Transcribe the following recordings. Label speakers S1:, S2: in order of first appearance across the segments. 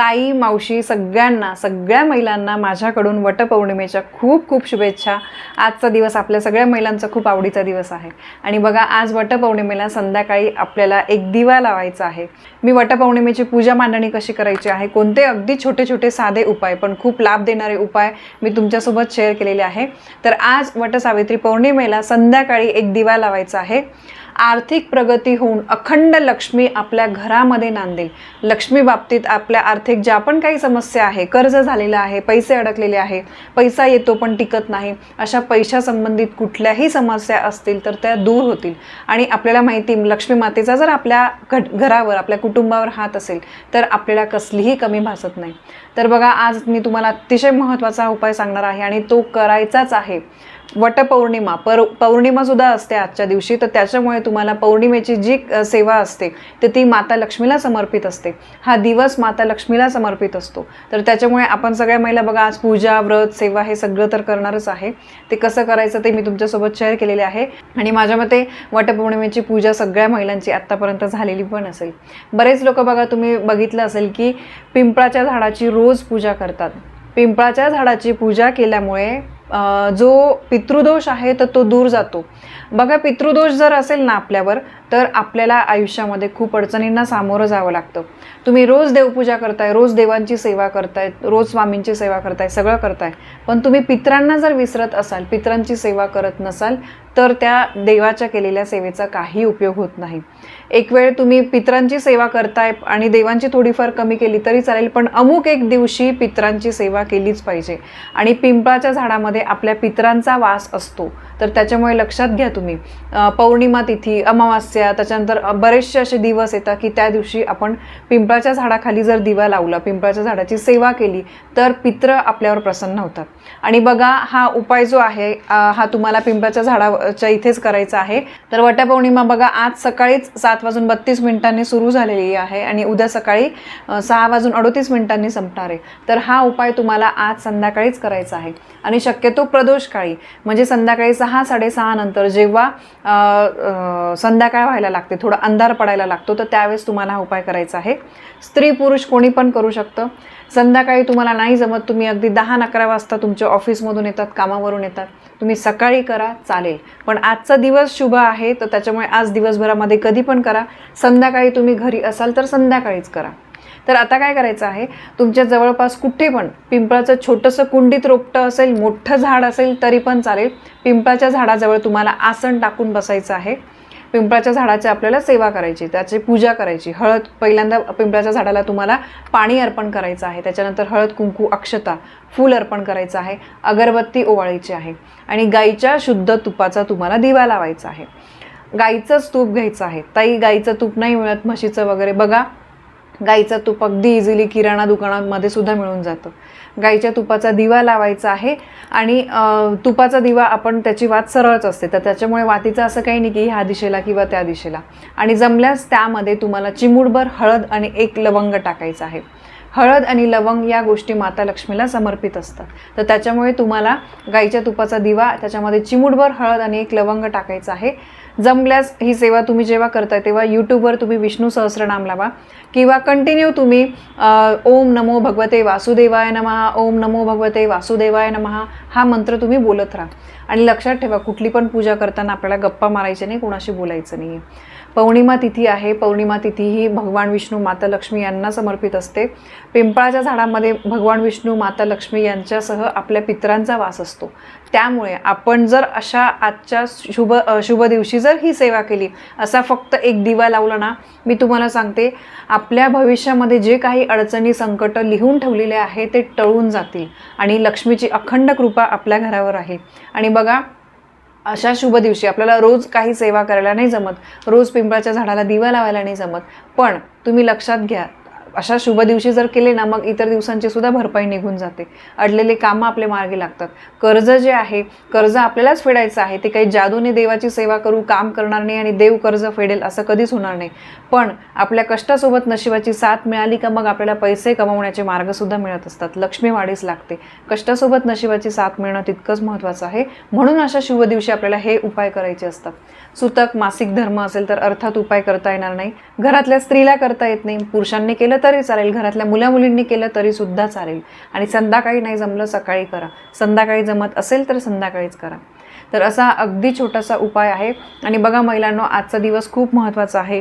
S1: ताई मावशी सगळ्यांना सगळ्या महिलांना माझ्याकडून वटपौर्णिमेच्या खूप खूप शुभेच्छा. आजचा दिवस आपल्या सगळ्या महिलांचा खूप आवडीचा दिवस आहे. आणि बघा आज वटपौर्णिमेला संध्याकाळी आपल्याला एक दिवा लावायचा आहे. मी वटपौर्णिमेची पूजा मांडणी कशी करायची आहे? कोणते अगदी छोटे छोटे साधे उपाय पण खूप लाभ देणारे उपाय मी तुमच्यासोबत शेअर केलेले आहे. तर आज वटसावित्री पौर्णिमेला संध्याकाळी एक दिवा लावायचा आहे. आर्थिक प्रगती होऊन अखंड लक्ष्मी आपल्या घरामध्ये नांदेल. लक्ष्मी बाबतीत आपल्या आर्थिक ज्या पण काही समस्या आहे कर्ज झालेलं आहे पैसे अडकलेले आहे पैसा येतो पण टिकत नाही अशा पैशासंबंधित कुठल्याही समस्या असतील तर त्या दूर होतील. आणि आपल्याला माहिती लक्ष्मी मातेचा जर आपल्या घट घरावर आपल्या कुटुंबावर हात असेल तर आपल्याला कसलीही कमी भासत नाही. तर बघा आज मी तुम्हाला अतिशय महत्त्वाचा उपाय सांगणार आहे आणि तो करायचाच आहे. वटपौर्णिमा पर पौर्णिमासुद्धा असते आजच्या दिवशी. तर त्याच्यामुळे तुम्हाला पौर्णिमेची जी सेवा असते तर ती माता लक्ष्मीला समर्पित असते. हा दिवस माता लक्ष्मीला समर्पित असतो. तर त्याच्यामुळे आपण सगळ्या महिला बघा आज पूजा व्रत सेवा हे सगळं तर करणारच आहे. ते कसं करायचं ते मी तुमच्यासोबत शेअर केलेले आहे. आणि माझ्या मते वटपौर्णिमेची पूजा सगळ्या महिलांची आत्तापर्यंत झालेली पण असेल. बरेच लोक बघा तुम्ही बघितलं असेल की पिंपळाच्या झाडाची रोज पूजा करतात. पिंपळाच्या झाडाची पूजा केल्यामुळे जो पितृदोष आहे तर तो दूर जातो. बघा पितृदोष जर असेल ना आपल्यावर तर आपल्याला आयुष्यामध्ये खूप अडचणींना सामोरं जावं लागतं. तुम्ही रोज देवपूजा करताय रोज देवांची सेवा करताय रोज स्वामींची सेवा करताय सगळं करताय. पण तुम्ही पित्रांना जर विसरत असाल पित्रांची सेवा करत नसाल तर त्या देवाच्या केलेल्या सेवेचा काही उपयोग होत नाही. एक वेळ तुम्ही पित्रांची सेवा करताय आणि देवांची थोडीफार कमी केली तरी चालेल पण अमुक एक दिवशी पित्रांची सेवा केलीच पाहिजे. आणि पिंपळाच्या झाडामध्ये आपल्या पित्रांचा वास असतो. तर त्याच्यामुळे लक्षात घ्या तुम्ही. पौर्णिमा तिथी अमावास्या त्याच्यानंतर बरेचसे असे दिवस येतात की त्या दिवशी आपण पिंपळाच्या झाडाखाली जर दिवा लावला पिंपळाच्या झाडाची सेवा केली तर पित्र आपल्यावर प्रसन्न होतात. आणि बघा हा उपाय जो आहे हा तुम्हाला पिंपळाच्या झाडाच्या इथेच करायचा आहे. तर वटपौर्णिमा बघा आज सकाळीच सात वाजून बत्तीस मिनिटांनी सुरू झालेली आहे आणि उद्या सकाळी सहा वाजून अडोतीस मिनिटांनी संपणार आहे. तर हा उपाय तुम्हाला आज संध्याकाळीच करायचा आहे. आणि शक्यतो प्रदोष काळी म्हणजे संध्याकाळी सहा साडेसहा नंतर जेव्हा संध्याकाळ व्हायला लागते थोडा अंधार पडायला लागतो तर त्यावेळेस तुम्हाला हा उपाय करायचा आहे. स्त्री पुरुष कोणी पण करू शकतं. संध्याकाळी तुम्हाला नाही जमत तुम्ही अगदी दहा अकरा वाजता तुमच्या ऑफिसमधून येतात कामावरून येतात. तुम्ही सकाळी करा चालेल. पण आजचा दिवस शुभ आहे तर त्याच्यामुळे आज दिवसभरामध्ये कधी पण करा. संध्याकाळी तुम्ही घरी असाल तर संध्याकाळीच करा. तर आता काय करायचं आहे तुमच्या जवळपास कुठे पण पिंपळाचं छोटंसं कुंडीत रोपटं असेल मोठं झाड असेल तरी पण चालेल. पिंपळाच्या झाडाजवळ तुम्हाला आसन टाकून बसायचं आहे. पिंपळाच्या झाडाची आपल्याला सेवा करायची त्याची पूजा करायची. हळद पहिल्यांदा पिंपळाच्या झाडाला तुम्हाला पाणी अर्पण करायचं आहे. त्याच्यानंतर हळद कुंकू अक्षता फूल अर्पण करायचं आहे. अगरबत्ती ओवाळायची आहे. आणि गाईच्या शुद्ध तुपाचा तुम्हाला दिवा लावायचा आहे. गाईचंच तूप घ्यायचं आहे. ताई गाईचं तूप नाही मिळत म्हशीचं वगैरे. बघा गाईचं तूप अगदी इझिली किराणा दुकानांमध्ये सुद्धा मिळून जातं. गाईच्या तुपाचा दिवा लावायचा आहे. आणि तुपाचा दिवा आपण त्याची वात सरळच असते. तर त्याच्यामुळे वातीचं असं काही नाही की ह्या दिशेला किंवा त्या दिशेला. आणि जमल्यास त्यामध्ये तुम्हाला चिमूडभर हळद आणि एक लवंग टाकायचं आहे. हळद आणि लवंग या गोष्टी माता लक्ष्मीला समर्पित असतात. तर त्याच्यामुळे तुम्हाला गाईच्या तुपाचा दिवा त्याच्यामध्ये चिमूटभर हळद आणि एक लवंग टाकायचं आहे. जमल्यास ही सेवा तुम्ही जेव्हा करताय तेव्हा यूट्यूबवर तुम्ही विष्णू सहस्रनाम लावा. किंवा कंटिन्यू तुम्ही ओम नमो भगवते वासुदेवाय नमहा ओम नमो भगवते वासुदेवाय नमहा हा मंत्र तुम्ही बोलत राहा. आणि लक्षात ठेवा कुठली पण पूजा करताना आपल्याला गप्पा मारायच्या नाही कोणाशी बोलायचं नाही आहे पौर्णिमा तिथी आहे. पौर्णिमा तिथी ही भगवान विष्णू माता लक्ष्मी यांना समर्पित असते. पिंपळाच्या झाडामध्ये भगवान विष्णू माता लक्ष्मी यांच्यासह आपल्या पितरांचा वास असतो. त्यामुळे आपण जर अशा आजच्या शुभ शुभ दिवशी जर ही सेवा केली असा फक्त एक दिवा लावला ना मी तुम्हाला सांगते आपल्या भविष्यामध्ये जे काही अडचणी संकट लिहून ठेवलेले आहे ते टळून जातील. आणि लक्ष्मीची अखंड कृपा आपल्या घरावर आहे. आणि बघा अशा शुभ दिवशी आपल्याला रोज काही सेवा करायला नाही जमत. रोज पिंपळाच्या झाडाला दिवा लावायला नाही जमत. पण तुम्ही लक्षात घ्या अशा शुभ दिवशी जर केले ना मग इतर दिवसांची सुद्धा भरपाई निघून जाते. अडलेले कामं आपले मार्गी लागतात. कर्ज जे आहे कर्ज आपल्यालाच फेडायचं आहे. ते काही जादूने देवाची सेवा करू काम करणार नाही आणि देव कर्ज फेडेल असं कधीच होणार नाही. पण आपल्या कष्टासोबत नशिबाची साथ मिळाली का मग आपल्याला पैसे कमवण्याचे मार्गसुद्धा मिळत असतात. लक्ष्मी वाढीस लागते. कष्टासोबत नशिबाची साथ मिळणं तितकंच महत्त्वाचं आहे. म्हणून अशा शुभ दिवशी आपल्याला हे उपाय करायचे असतात. सुतक मासिक धर्म असेल तर अर्थात उपाय करता येणार नाही. घरातल्या स्त्रीला करता येत नाही. पुरुषांनी केलं तरी चालेल. घरातल्या मुला मुलींनी केलं तरी सुद्धा चालेल. आणि संध्याकाळी नाही जमलं सकाळी करा. संध्याकाळी जमत असेल तर संध्याकाळीच करा. तर असा अगदी छोटासा उपाय आहे. आणि बघा महिलांनो आजचा दिवस खूप महत्त्वाचा आहे.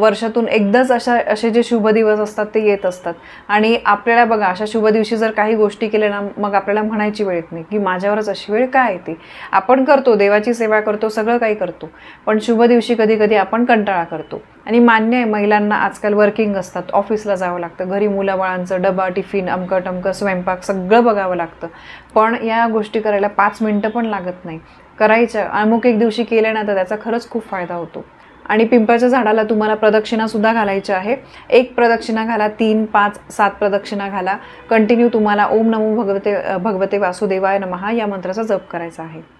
S1: वर्षातून एकदाच अशा असे जे शुभ दिवस असतात ते येत असतात. आणि आपल्याला बघा अशा शुभ दिवशी जर काही गोष्टी केल्या ना मग आपल्याला म्हणायची वेळ येत नाही की माझ्यावरच अशी वेळ काय येते? आपण करतो देवाची सेवा करतो सगळं काही करतो. पण शुभ दिवशी कधी कधी आपण कंटाळा करतो. आणि मान्य आहे महिलांना आजकाल वर्किंग असतात ऑफिसला जावं लागतं घरी मुलाबाळांचं डबा टिफिन अमकं टमकं स्वयंपाक सगळं बघावं लागतं. पण या गोष्टी करायला पाच मिनटं पण लागत नाही. करायच्या अमुक एक दिवशी केल्या ना तर त्याचा खरंच खूप फायदा होतो. आणि पिंपळाच्या झाडाला तुम्हाला प्रदक्षिणासुद्धा घालायची आहे. एक प्रदक्षिणा घाला तीन पाच सात प्रदक्षिणा घाला. कंटिन्यू तुम्हाला ओम नमो भगवते भगवते वासुदेवाय नमहा या मंत्राचा जप करायचा आहे.